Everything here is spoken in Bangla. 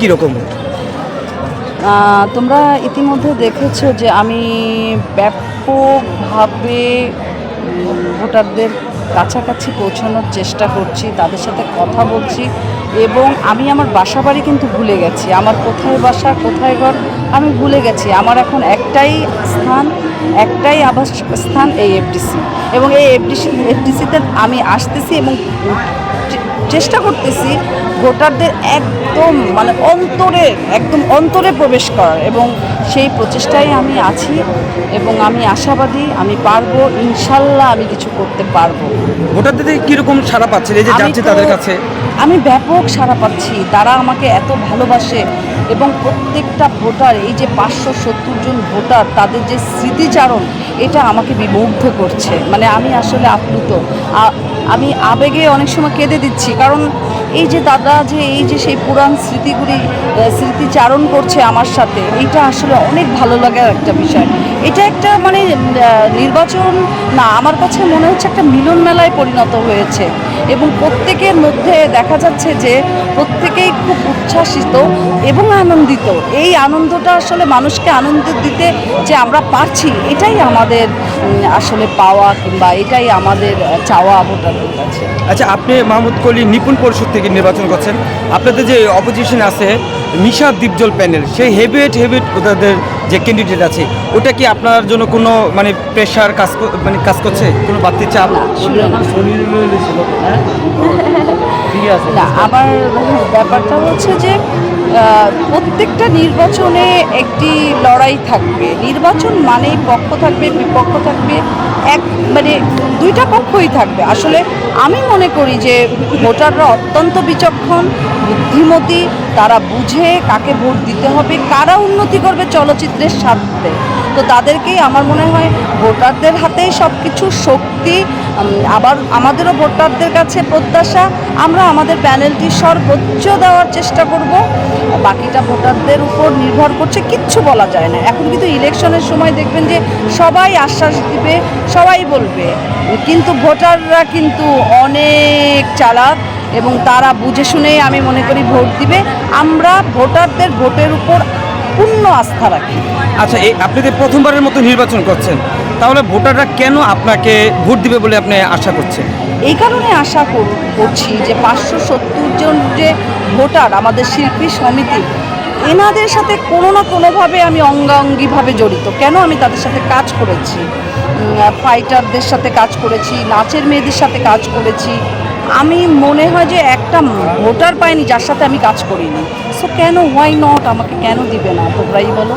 কীরকম? তোমরা ইতিমধ্যে দেখেছ যে আমি ব্যাপকভাবে ভোটারদের কাছাকাছি পৌঁছানোর চেষ্টা করছি, তাদের সাথে কথা বলছি এবং আমি আমার বাসা বাড়ি কিন্তু ভুলে গেছি। আমার কোথায় বাসা, কোথায় ঘর, আমি ভুলে গেছি। আমার এখন একটাই স্থান, একটাই আবাস স্থান এই এফডিসি এবং এই এফডিসি এফডিসিতে আমি আসতেছি এবং চেষ্টা করতেছি ভোটারদের একদম মানে অন্তরে একদম অন্তরে প্রবেশ করার এবং সেই প্রচেষ্টায় আমি আছি এবং আমি আশাবাদী আমি পারব ইনশাল্লাহ আমি কিছু করতে পারব। ভোটারদের কীরকম সারা পাচ্ছেন এই যে যাচ্ছে তাদের কাছে? আমি ব্যাপক সাড়া পাচ্ছি তারা আমাকে এত ভালোবাসে এবং প্রত্যেকটা ভোটার এই যে পাঁচশো সত্তর জন ভোটার তাদের যে স্মৃতিচারণ এটা আমাকে বিমুগ্ধ করছে। মানে আমি আসলে আপ্লুত। আমি আবেগে অনেক সময় কেঁদে দিচ্ছি। কারণ এই যে দাদা যে, এই যে সেই পুরাণ স্মৃতিগুলি স্মৃতিচারণ করছে আমার সাথে এটা আসলে অনেক ভালো লাগার একটা বিষয়। এটা একটা মানে নির্বাচন না, আমার কাছে মনে হচ্ছে একটা মিলন মেলায় পরিণত হয়েছে। এবং প্রত্যেকের মধ্যে দেখা যাচ্ছে যে প্রত্যেকেই খুব উচ্ছ্বাসিত এবং আনন্দিত। এই আনন্দটা আসলে মানুষকে আনন্দ দিতে যে আমরা পারছি, এটাই আমাদের আসলে পাওয়া কিংবা এটাই আমাদের চাওয়া ভোটারদের কাছে। আচ্ছা আপনি মাহমুদ কলি নিপুণ পরিষদ থেকে নির্বাচন করছেন। আপনাদের যে অপোজিশন আছে মিশা দ্বীপজল প্যানেল সেই হেভিয়েট হেভিয়েট ওদের যে ক্যান্ডিডেট আছে ওটা কি আপনার জন্য কোনো মানে প্রেশার কাজ কর- মানে কাজ করছে? কোনো বাড়তি চাপ? না না আমার ব্যাপারটা হচ্ছে যে প্রত্যেকটা নির্বাচনে একটি লড়াই থাকবে। নির্বাচন মানেই পক্ষ থাকবে বিপক্ষ থাকবে এক মানে দুইটা পক্ষই থাকবে। আসলে আমি মনে করি যে ভোটাররা অত্যন্ত বিচক্ষণ বুদ্ধিমতী তারা বুঝে কাকে ভোট দিতে হবে, কারা উন্নতি করবে চলচ্চিত্রের স্বার্থে। তো তাদেরকেই আমার মনে হয় ভোটারদের হাতেই সব কিছু শক্তি আবার আমাদেরও ভোটারদের কাছে প্রত্যাশা। আমরা আমাদের প্যানেলটি সর্বোচ্চ দেওয়ার চেষ্টা করব। বাকিটা ভোটারদের উপর নির্ভর করছে, কিচ্ছু বলা যায় না। এখন কিন্তু ইলেকশনের সময় দেখবেন যে সবাই আশ্বাস দিবে, সবাই বলবে। কিন্তু ভোটাররা কিন্তু অনেক চালাক এবং তারা বুঝে শুনেই আমি মনে করি ভোট দিবে। আমরা ভোটারদের ভোটের উপর পূর্ণ আস্থা রাখি। আচ্ছা এই আপনি যে প্রথমবারের মতো নির্বাচন করছেন তাহলে ভোটাররা কেন আপনাকে ভোট দিবে বলে আপনি আশা করছেন? এই কারণে আশা কর- করছি যে পাঁচশো সত্তর জন যে ভোটার আমাদের শিল্পী সমিতি এনাদের সাথে কোনো না কোনোভাবে আমি অঙ্গাঙ্গিভাবে জড়িত। কেন আমি তাদের সাথে কাজ করেছি? ফাইটারদের সাথে কাজ করেছি নাচের মেয়েদের সাথে কাজ করেছি। আমি মনে হয় যে একটা ভোটার পাইনি যার সাথে আমি কাজ করিনি। সো কেন হোয়াই নট আমাকে কেন দিবে না? তোমরাই বলো।